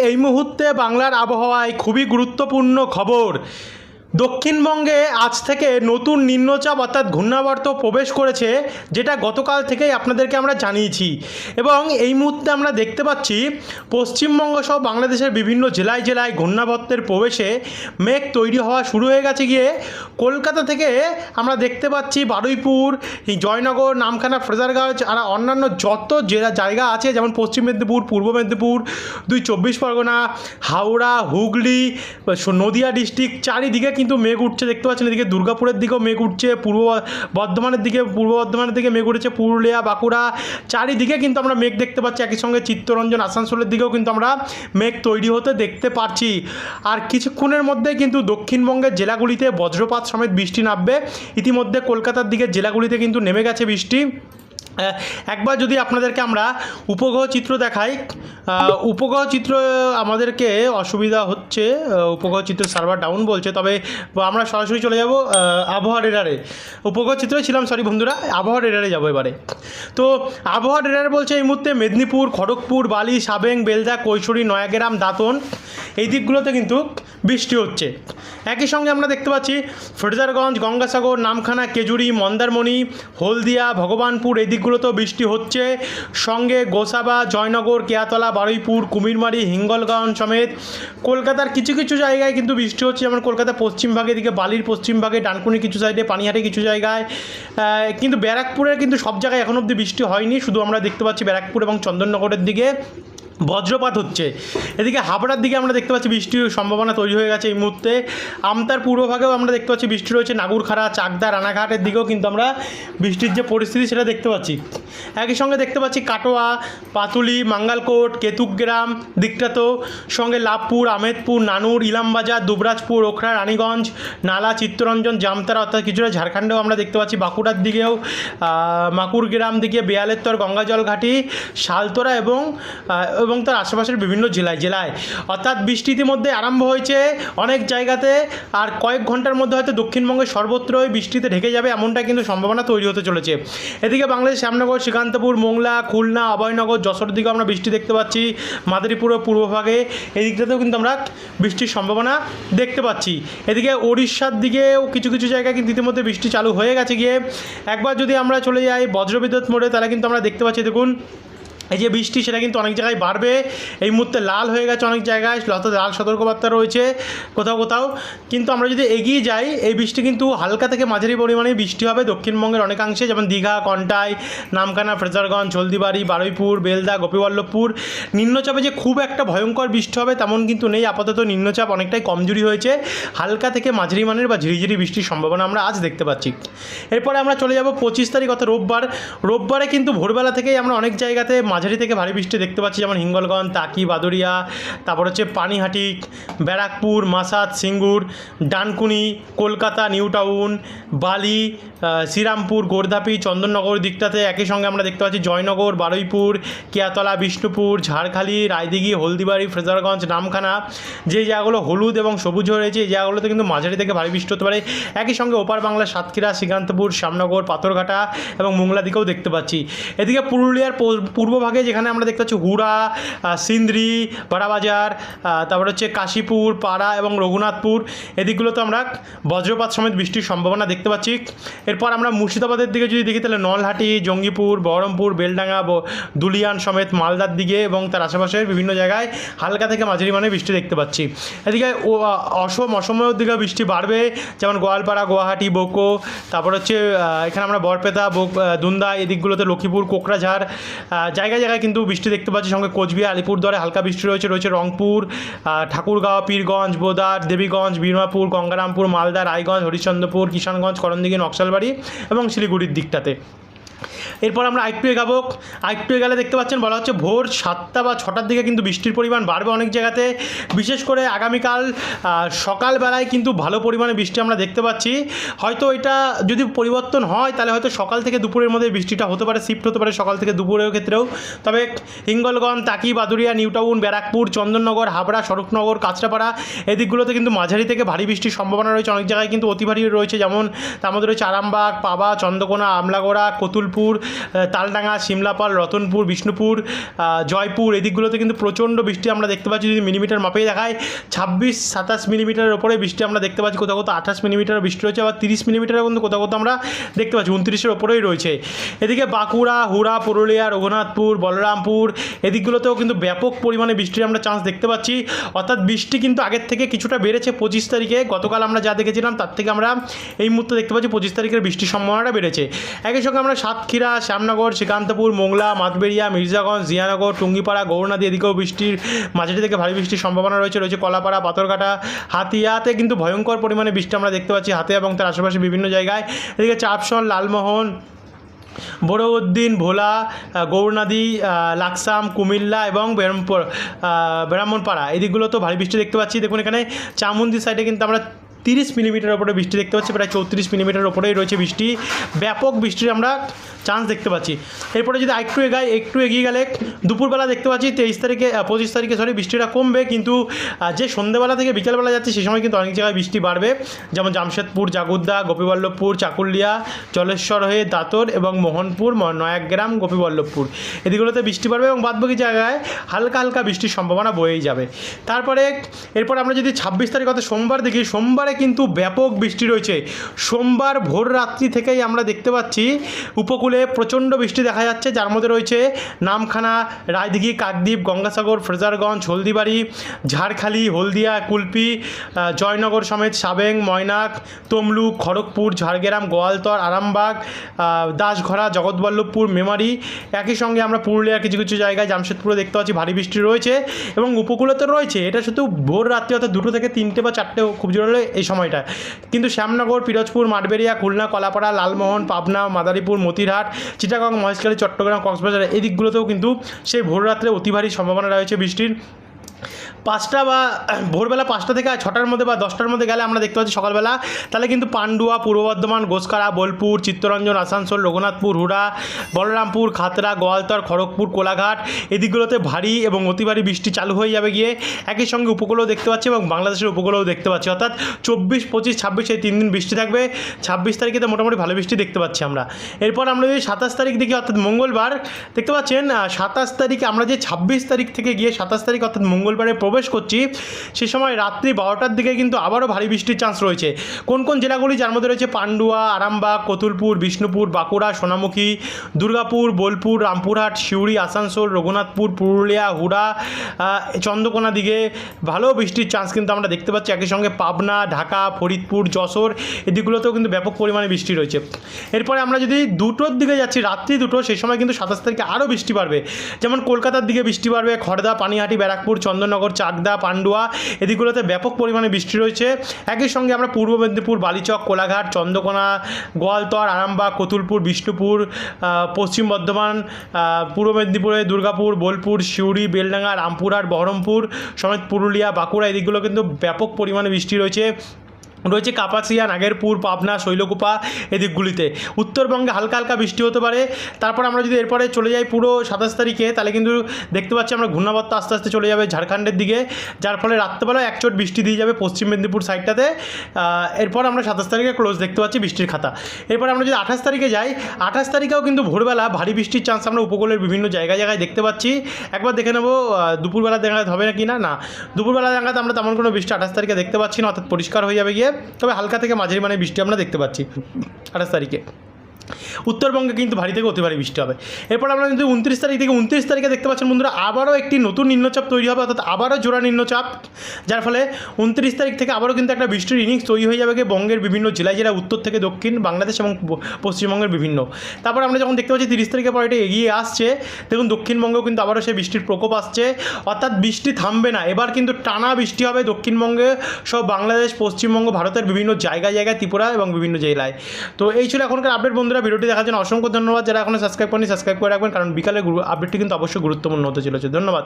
এই মুহূর্তে বাংলার আবহাওয়ায় খুবই গুরুত্বপূর্ণ খবর। দক্ষিণবঙ্গে আজ থেকে নতুন নিম্নচাপ অর্থাৎ ঘূর্ণাবর্ত প্রবেশ করেছে, যেটা গতকাল থেকেই আপনাদেরকে আমরা জানিয়েছি। এবং এই মুহূর্তে আমরা দেখতে পাচ্ছি, পশ্চিমবঙ্গ সহ বাংলাদেশের বিভিন্ন জেলায় জেলায় ঘূর্ণাবর্তের প্রবেশে মেঘ তৈরি হওয়া শুরু হয়ে গেছে গিয়ে, কলকাতা থেকে আমরা দেখতে পাচ্ছি বারুইপুর, জয়নগর, নামখানা, ফ্রেজারগঞ্জ, আর অন্যান্য যত জেলা জায়গা আছে, যেমন পশ্চিম মেদিনীপুর, পূর্ব মেদিনীপুর, দুই চব্বিশ পরগনা, হাওড়া, হুগলি, নদিয়া ডিস্ট্রিক্ট, চারিদিকে কিন্তু মেঘ উঠছে, দেখতে পাচ্ছেন এদিকে দুর্গাপুরের দিকেও মেঘ উঠছে, পূর্ব বর্ধমানের দিকে, পূর্ব বর্ধমানের দিকে মেঘ উঠেছে, পুরুলিয়া, বাঁকুড়া, চারিদিকে কিন্তু আমরা মেঘ দেখতে পাচ্ছি। একই সঙ্গে চিত্তরঞ্জন, আসানসোলের দিকেও কিন্তু আমরা মেঘ তৈরি হতে দেখতে পাচ্ছি আর কিছুক্ষণের মধ্যে কিন্তু দক্ষিণবঙ্গের জেলাগুলিতে বজ্রপাত সমেত বৃষ্টি নামবে। ইতিমধ্যে কলকাতার দিকের জেলাগুলিতে কিন্তু নেমে গেছে বৃষ্টি। একবার যদি আপনাদেরকে আমরা উপগ্রহ চিত্র দেখাই উপগ্রহ চিত্র আমাদেরকে অসুবিধা হচ্ছে উপগ্রহ চিত্র সার্ভার ডাউন বলছে, তবে আমরা সরাসরি চলে যাব আবহাওয়া রেডারে উপগ্রহ চিত্রে ছিলাম সরি বন্ধুরা, আবহাওয়া রেডারে যাব এবারে। তো আবহাওয়া রেডার বলছে, এই মুহূর্তে মেদিনীপুর, খড়গপুর, বালি, সাবেং, বেলদা, কৈশোরী, নয়াগ্রাম, দাঁতন, এই দিকগুলোতে কিন্তু বৃষ্টি হচ্ছে। একই সঙ্গে আমরা দেখতে পাচ্ছি, ফ্রেজারগঞ্জ, গঙ্গাসাগর, নামখানা, কেজুরি, মন্দারমণি, হলদিয়া, ভগবানপুর এই দিকগুলোতেও বৃষ্টি হচ্ছে। সঙ্গে গোসাবা, জয়নগর, কেয়াতলা, বারুইপুর, কুমিরমারি হিঙ্গলগঞ্জ সমেত কলকাতার কিছু কিছু জায়গায় কিন্তু বৃষ্টি হচ্ছে। যেমন কলকাতার পশ্চিম ভাগে দিকে বালির পশ্চিম ভাগে, ডানকুনি কিছু সাইডে, পানিহাটি কিছু জায়গায়। কিন্তু ব্যারাকপুরের কিন্তু সব জায়গায় এখন অব্দি বৃষ্টি হয়নি। শুধু আমরা দেখতে পাচ্ছি ব্যারাকপুর এবং চন্দননগরের দিকে। বজ্রপাত হচ্ছে। এদিকে হাবড়ার দিকে আমরা দেখতে পাচ্ছি বৃষ্টির সম্ভাবনা তৈরি হয়ে গেছে এই মুহূর্তে। আমতার পূর্বভাগেও আমরা দেখতে পাচ্ছি বৃষ্টি রয়েছে। নাগুরখাড়া, চাকদা, রানাঘাটের দিকেও কিন্তু আমরা বৃষ্টির যে পরিস্থিতি সেটা দেখতে পাচ্ছি। একই সঙ্গে দেখতে পাচ্ছি কাটোয়া, পাতুলি, মাঙ্গালকোট, কেতুকগ্রাম দিকটাতেও সঙ্গে লাভপুর, আমেদপুর, নানুর, ইলামবাজার, দুবরাজপুর, ওখরা, রানীগঞ্জ, নালা, চিত্তরঞ্জন, জামতারা অর্থাৎ কিছুটা ঝাড়খণ্ডেও আমরা দেখতে পাচ্ছি। বাঁকুড়ার দিকেও মাকুরগ্রাম দিকে, বেয়ালেত্তর গঙ্গাজল ঘাটি শালতোরা এবং এবং তার আশেপাশের বিভিন্ন জেলায় জেলায়। অর্থাৎ বৃষ্টি ইতিমধ্যে আরম্ভ হয়েছে অনেক জায়গাতে, আর কয়েক ঘণ্টার মধ্যে হয়তো দক্ষিণবঙ্গের সর্বত্রই বৃষ্টিতে ঢেকে যাবে এমনটা কিন্তু সম্ভাবনা তৈরি হতে চলেছে। এদিকে বাংলাদেশ শ্যামনগর, শ্রীকান্তপুর, মোংলা, খুলনা, অভয়নগর যশোর দিকেও আমরা বৃষ্টি দেখতে পাচ্ছি। মাদারীপুরের পূর্বভাগে এই দিকটাতেও কিন্তু আমরা বৃষ্টির সম্ভাবনা দেখতে পাচ্ছি। এদিকে ওড়িশার দিকেও কিছু কিছু জায়গায় কিন্তু ইতিমধ্যে বৃষ্টি চালু হয়ে গেছে গিয়ে। একবার যদি আমরা চলে যাই বজ্রবিদ্যুৎ মোড়ে, তাহলে কিন্তু আমরা দেখতে পাচ্ছি, দেখুন এই যে বৃষ্টি, সেটা কিন্তু অনেক জায়গায় বাড়বে। এই মুহূর্তে লাল হয়ে গেছে অনেক জায়গায়, অর্থাৎ লাল সতর্কবার্তা রয়েছে কোথাও কোথাও। কিন্তু আমরা যদি এগিয়ে যাই, এই বৃষ্টি কিন্তু হালকা থেকে মাঝারি পরিমাণে বৃষ্টি হবে দক্ষিণবঙ্গের অনেকাংশে, যেমন দীঘা, কন্টাই, নামখানা, ফ্রেজারগঞ্জ, হলদিবাড়ি, বারুইপুর, বেলদা, গোপীবল্লভপুর। নিম্নচাপে যে খুব একটা ভয়ঙ্কর বৃষ্টি হবে, তেমন কিন্তু নেই। আপাতত নিম্নচাপ অনেকটাই কমজোরি হয়েছে। হালকা থেকে মাঝারি মানের বা ঝিরিঝিরি বৃষ্টির সম্ভাবনা আমরা আজ দেখতে পাচ্ছি। এরপরে আমরা চলে যাব পঁচিশ তারিখ, অর্থাৎ রোববার। রোববারে কিন্তু ভোরবেলা থেকেই আমরা অনেক জায়গাতে মাঝারি থেকে ভারী বৃষ্টি দেখতে পাচ্ছি, যেমন হিঙ্গলগঞ্জ, তাকি বাদুরিয়া তারপর হচ্ছে পানিহাটি, ব্যারাকপুর, মাসাদ, সিঙ্গুর, ডানকুনি, কলকাতা, নিউ টাউন, বালি শ্রীরামপুর, গোর্ধাপি, চন্দননগর দিকটাতে একই সঙ্গে আমরা দেখতে পাচ্ছি জয়নগর, বারুইপুর, কেয়াতলা, বিষ্ণুপুর, ঝাড়খালি, রায়দিঘি, হলদিবাড়ি, ফ্রেজারগঞ্জ, নামখানা। যে জায়গাগুলো হলুদ এবং সবুজ রয়েছে, এই জায়গাগুলোতে কিন্তু মাঝারি থেকে ভারী বৃষ্টি হতে পারে। একই সঙ্গে ওপার বাংলা, সাতক্ষীরা, শ্রীকান্তপুর, শ্যামনগর, পাথরঘাটা এবং মোংলা দিকেও দেখতে পাচ্ছি। এদিকে পুরুলিয়ার পূ- পূর্বভাগে যেখানে আমরা দেখতে পাচ্ছি হুড়া সিন্দ্রি বাড়াবাজার আহ, তারপর হচ্ছে কাশীপুর পাড়া এবং রঘুনাথপুর। এদিকগুলোতে আমরা বজ্রপাত সমেত বৃষ্টির সম্ভাবনা দেখতে পাচ্ছি। এরপর আমরা মুর্শিদাবাদের দিকে যদি দেখি তাহলে নলহাটি জঙ্গিপুর বহরমপুর বেলডাঙ্গা দুলিয়ান সমেত মালদার দিকে এবং তার আশেপাশের বিভিন্ন জায়গায় হালকা থেকে মাঝারি মানে বৃষ্টি দেখতে পাচ্ছি। এদিকে অসম অসময়ের দিকে বৃষ্টি বাড়বে। যেমন গোয়ালপাড়া গুয়াহাটি বোকো তারপর হচ্ছে এখানে আমরা বরপেতা দুন্দা এদিকগুলোতে লক্ষ্মীপুর কোকরাঝাড় আহ, জায়গায় জায়গায় কিন্তু বৃষ্টি দেখতে পাচ্ছি। সঙ্গে কোচবিহার, আলিপুরদুয়ারে হালকা বৃষ্টি রয়েছে। রয়েছে রংপুর ঠাকুরগাঁও, পীরগঞ্জ, বোদার, দেবীগঞ্জ, বীরমাপুর, গঙ্গারামপুর, মালদা, রায়গঞ্জ, হরিশ্চন্দ্রপুর, কিষানগঞ্জ, করণদিঘি, নকশালবাড়ি এবং শিলিগুড়ির দিকটাতে। এরপর আমরা আরেকটু এগাবো। আরেকটু গেলে দেখতে পাচ্ছেন বলা হচ্ছে ভোর সাতটা বা ছটার দিকে কিন্তু বৃষ্টির পরিমাণ বাড়বে অনেক জায়গাতে। বিশেষ করে আগামীকাল সকালবেলায় কিন্তু ভালো পরিমাণে বৃষ্টি আমরা দেখতে পাচ্ছি। হয়তো এটা যদি পরিবর্তন হয়, তাহলে হয়তো সকাল থেকে দুপুরের মধ্যে বৃষ্টিটা হতে পারে, শিফট হতে পারে সকাল থেকে দুপুরের ক্ষেত্রেও। তবে হিঙ্গলগঞ্জ, টাকি বাদুরিয়া নিউটাউন, ব্যারাকপুর, চন্দননগর, হাবড়া, স্বরূপনগর, কাঁচরাপাড়া এদিকগুলোতে কিন্তু মাঝারি থেকে ভারী বৃষ্টির সম্ভাবনা রয়েছে। অনেক জায়গায় কিন্তু অতি ভারী রয়েছে, যেমন তার মধ্যে রয়েছে আরামবাগ, পাবা, চন্দ্রকোনা, আমলাগোড়া কতুল কতুলপুর তালডাঙ্গা, সিমলাপাল, রতনপুর, বিষ্ণুপুর জয়পুর এদিকগুলোতে কিন্তু প্রচণ্ড বৃষ্টি আমরা দেখতে পাচ্ছি যদি মিলিমিটার মাপেই দেখায়। ছাব্বিশ, সাতাশ মিলিমিটারের ওপরে বৃষ্টি আমরা দেখতে পাচ্ছি, কোথাও কোথাও আঠাশ মিলিমিটার বৃষ্টি রয়েছে আবার তিরিশ মিলিমিটারও কিন্তু কোথাও কোথাও আমরা দেখতে পাচ্ছি, উনত্রিশের ওপরেই রয়েছে। এদিকে বাঁকুড়া, হুড়া, পুরুলিয়া, রঘুনাথপুর, বলরামপুর এদিকগুলোতেও কিন্তু ব্যাপক পরিমাণে বৃষ্টির আমরা চান্স দেখতে পাচ্ছি। অর্থাৎ বৃষ্টি কিন্তু আগের থেকে কিছুটা বেড়েছে পঁচিশ তারিখে, গতকাল আমরা যা দেখেছিলাম তার থেকে আমরা এই মুহূর্তে দেখতে পাচ্ছি পঁচিশ তারিখের বৃষ্টির সম্ভাবনাটা বেড়েছে। একই সঙ্গে আমরা সাতক্ষীরা শ্যামনগর, শ্রীকান্তপুর, মোংলা মাতবেরিয়া মির্জাগঞ্জ, জিয়ানগর, টুঙ্গিপাড়া গৌরনাদি এদিকেও বৃষ্টির মাঝারি থেকে ভারী বৃষ্টির সম্ভাবনা রয়েছে। রয়েছে কলাপাড়া, পাথরঘাটা, হাতিয়াতে কিন্তু ভয়ঙ্কর পরিমাণে বৃষ্টি আমরা দেখতে পাচ্ছি হাতিয়া এবং তার আশেপাশে বিভিন্ন জায়গায়। এদিকে চাপসন, লালমোহন, বড়উদ্দিন, ভোলা গৌরনদী লাকসাম, কুমিল্লা এবং ব্রাহ্মণপাড়া। এই দিকগুলোতেও ভারী বৃষ্টি দেখতে পাচ্ছি। দেখুন এখানে চামুন্দি সাইডে কিন্তু আমরা তিরিশ মিলিমিটার ওপরে বৃষ্টি দেখতে পাচ্ছি, প্রায় চৌত্রিশ মিলিমিটার ওপরেই রয়েছে বৃষ্টি। ব্যাপক বৃষ্টির আমরা চান্স দেখতে পাচ্ছি। এরপরে যদি আরেকটু এগাই, একটু এগিয়ে গেলে দুপুরবেলা দেখতে পাচ্ছি, তেইশ তারিখে পঁচিশ তারিখে সরি বৃষ্টিটা কমবে, কিন্তু যে সন্ধ্যেবেলা থেকে বিকেলবেলা যাচ্ছে, সে সময় কিন্তু অনেক জায়গায় বৃষ্টি বাড়বে। যেমন জামশেদপুর, জাগুদ্দা, গোপীবল্লভপুর, চাকুলিয়া জলেশ্বর হয়ে দাতর এবং মোহনপুর নয়াগ্রাম, গোপীবল্লভপুর। এদিকগুলোতে বৃষ্টি বাড়বে এবং বাদবাকি জায়গায় হালকা হালকা বৃষ্টির সম্ভাবনা বয়েই যাবে। তারপরে, এরপর আমরা যদি ছাব্বিশ তারিখ, অর্থাৎ সোমবার দেখি, সোমবারে কিন্তু ব্যাপক বৃষ্টি রয়েছে। সোমবার ভোর রাত্রি থেকেই আমরা দেখতে পাচ্ছি উপকূলে প্রচণ্ড বৃষ্টি দেখা যাচ্ছে। যার মধ্যে রয়েছে নামখানা, রায়দিঘি, কাকদ্বীপ, গঙ্গাসাগর, ফ্রেজারগঞ্জ, হলদিবাড়ি, ঝাড়খালি, হলদিয়া, কুলপি জয়নগর সমেত সাবেং, ময়নাক তমলুক খড়গপুর, ঝাড়গ্রাম, গোয়ালতর, আরামবাগ দাসঘরা, জগৎবল্লভপুর, মেমারি। একই সঙ্গে আমরা পুরুলিয়ার কিছু কিছু জায়গায় জামশেদপুরে দেখতে পাচ্ছি ভারী বৃষ্টি রয়েছে এবং উপকূলে তো রয়েছে। এটা শুধু ভোর রাত্রি, অর্থাৎ দুটো থেকে তিনটে বা চারটে খুব জোর হলে এই সময়টা কিন্তু শ্যামনগর, পিরোজপুর, মাঠবেড়িয়া, খুলনা, কলাপাড়া, লালমোহন, পাবনা, মাদারীপুর, মতিরহাট, চিটাগং, মহেশখালী, চট্টগ্রাম, কক্সবাজার এই দিকগুলোতেও কিন্তু সেই ভোররাত্রে অতি ভারী সম্ভাবনা রয়েছে বৃষ্টির। পাঁচটা বা ভোরবেলা পাঁচটা থেকে ছটার মধ্যে বা দশটার মধ্যে গেলে আমরা দেখতে পাচ্ছি সকালবেলা। তাহলে কিন্তু পান্ডুয়া, পূর্ব বর্ধমান, গোসকারা, বোলপুর, চিত্তরঞ্জন, আসানসোল, রঘুনাথপুর, হুড়া, বলরামপুর, খাতড়া, গোয়ালতর, খড়গপুর, কোলাঘাট এদিকগুলোতে ভারী এবং অতি ভারী বৃষ্টি চালু হয়ে যাবে গিয়ে একই সঙ্গে উপকূলেও দেখতে পাচ্ছি এবং বাংলাদেশের উপকূলেও দেখতে পাচ্ছি। অর্থাৎ চব্বিশ, পঁচিশ, ছাব্বিশ এই তিন দিন বৃষ্টি থাকবে। ছাব্বিশ তারিখে তো মোটামুটি ভালো বৃষ্টি দেখতে পাচ্ছি আমরা। এরপর আমরা যদি সাতাশ তারিখ দেখি, অর্থাৎ মঙ্গলবার, দেখতে পাচ্ছেন সাতাশ তারিখে আমরা যে ছাব্বিশ তারিখ থেকে গিয়ে সাতাশ তারিখ, অর্থাৎ মঙ্গলবারে প্রবেশ করছি, সে সময় রাত্রি বারোটার দিকে কিন্তু আবারও ভারী বৃষ্টির চান্স রয়েছে। কোন কোন জেলাগুলি যার মধ্যে রয়েছে পান্ডুয়া, আরামবাগ, কতুলপুর, বিষ্ণুপুর, বাঁকুড়া, সোনামুখী, দুর্গাপুর, বোলপুর, রামপুরহাট, সিউড়ি, আসানসোল, রঘুনাথপুর, পুরুলিয়া, হুড়া চন্দ্রকোনা দিকে ভালো বৃষ্টির চান্স কিন্তু আমরা দেখতে পাচ্ছি। একই সঙ্গে পাবনা, ঢাকা, ফরিদপুর, যশোর এদিকগুলোতেও কিন্তু ব্যাপক পরিমাণে বৃষ্টি রয়েছে। এরপরে আমরা যদি দুটোর দিকে যাচ্ছি, রাত্রি দুটো সেই সময় কিন্তু সাতাশ তারিখে আরও বৃষ্টি বাড়বে। যেমন কলকাতার দিকে বৃষ্টি বাড়বে খড়দা পানিহাটি, ব্যারাকপুর চন্দননগর, চাকদা, পান্ডুয়া, এদিকগুলোতে ব্যাপক পরিমাণে বৃষ্টি রয়েছে। একই সঙ্গে আমরা পূর্ব মেদিনীপুর, বালিচক, কোলাঘাট, চন্দ্রকোনা, গোয়ালতর, আরামবাগ, কতুলপুর, বিষ্ণুপুর পশ্চিম বর্ধমান পূর্ব মেদিনীপুরে দুর্গাপুর, বোলপুর, সিউড়ি, বেলডাঙ্গা, রামপুরহাট, বহরমপুর, সমেত পুরুলিয়া, বাঁকুড়া, এদিকগুলো কিন্তু ব্যাপক পরিমাণে বৃষ্টি রয়েছে। রয়েছে কাপাসিয়া, নাগেরপুর, পাবনা, শৈলকুপা এদিকগুলিতে। উত্তরবঙ্গে হালকা হালকা বৃষ্টি হতে পারে। তারপর আমরা যদি এরপরে চলে যাই পুরো সাতাশ তারিখে, তাহলে কিন্তু দেখতে পাচ্ছি আমরা ঘূর্ণাবর্ত আস্তে আস্তে চলে যাবে ঝাড়খণ্ডের দিকে, যার ফলে রাত্রেবেলা একচোট বৃষ্টি দিয়ে যাবে পশ্চিম মেদিনীপুর সাইডটাতে। এরপর আমরা সাতাশ তারিখে ক্লোজ দেখতে পাচ্ছি বৃষ্টির খাতা। এরপর আমরা যদি আঠাশ তারিখে যাই, আঠাশ তারিখেও কিন্তু ভোরবেলা ভারী বৃষ্টির চান্স আমরা উপকূলের বিভিন্ন জায়গায় জায়গায় দেখতে পাচ্ছি। একবার দেখে নেব দুপুরবেলা দেখা হবে না কি না? না। দুপুরবেলা দেখাতে আমরা তেমন কোনো বৃষ্টি আঠাশ তারিখে দেখতে পাচ্ছি না, অর্থাৎ পরিষ্কার হয়ে যাবে গিয়ে। তবে হালকা থেকে মাঝারি মানে বৃষ্টি আমরা দেখতে পাচ্ছি আঠাশ তারিখে। উত্তরবঙ্গে কিন্তু ভারী থেকে অতি ভারী বৃষ্টি হবে। এরপর আমরা কিন্তু উনত্রিশ তারিখ থেকে উনত্রিশ তারিখে দেখতে পাচ্ছেন বন্ধুরা, আবারও একটি নতুন নিম্নচাপ তৈরি হবে, অর্থাৎ আবারও জোড়া নিম্নচাপ, যার ফলে উনত্রিশ তারিখ থেকে আবারও কিন্তু একটা বৃষ্টির ইনিংস তৈরি হয়ে যাবে বঙ্গের বিভিন্ন জেলায় জেলায় উত্তর থেকে দক্ষিণ, বাংলাদেশ এবং পশ্চিমবঙ্গের বিভিন্ন। তারপর আমরা যখন দেখতে পাচ্ছি তিরিশ তারিখের পর এটা এগিয়ে আসছে, দেখুন দক্ষিণবঙ্গেও কিন্তু আবারও সেই বৃষ্টির প্রকোপ আসছে, অর্থাৎ বৃষ্টি থামবে না। এবার কিন্তু টানা বৃষ্টি হবে দক্ষিণবঙ্গে সব বাংলাদেশ, পশ্চিমবঙ্গ, ভারতের বিভিন্ন জায়গায় জায়গায়, ত্রিপুরা এবং বিভিন্ন জেলায়। তো এই ছিল এখনকার আপডেট বন্ধুরা ভিডিওটি দেখার জন্য অসংখ্য ধন্যবাদ। যারা এখনও সাবস্ক্রাইব করেনি সাবস্ক্রাইব করে রাখবেন, কারণ বিকালে আপডেটটি কিন্তু অবশ্যই গুরুত্বপূর্ণ হতে চলেছে। ধন্যবাদ।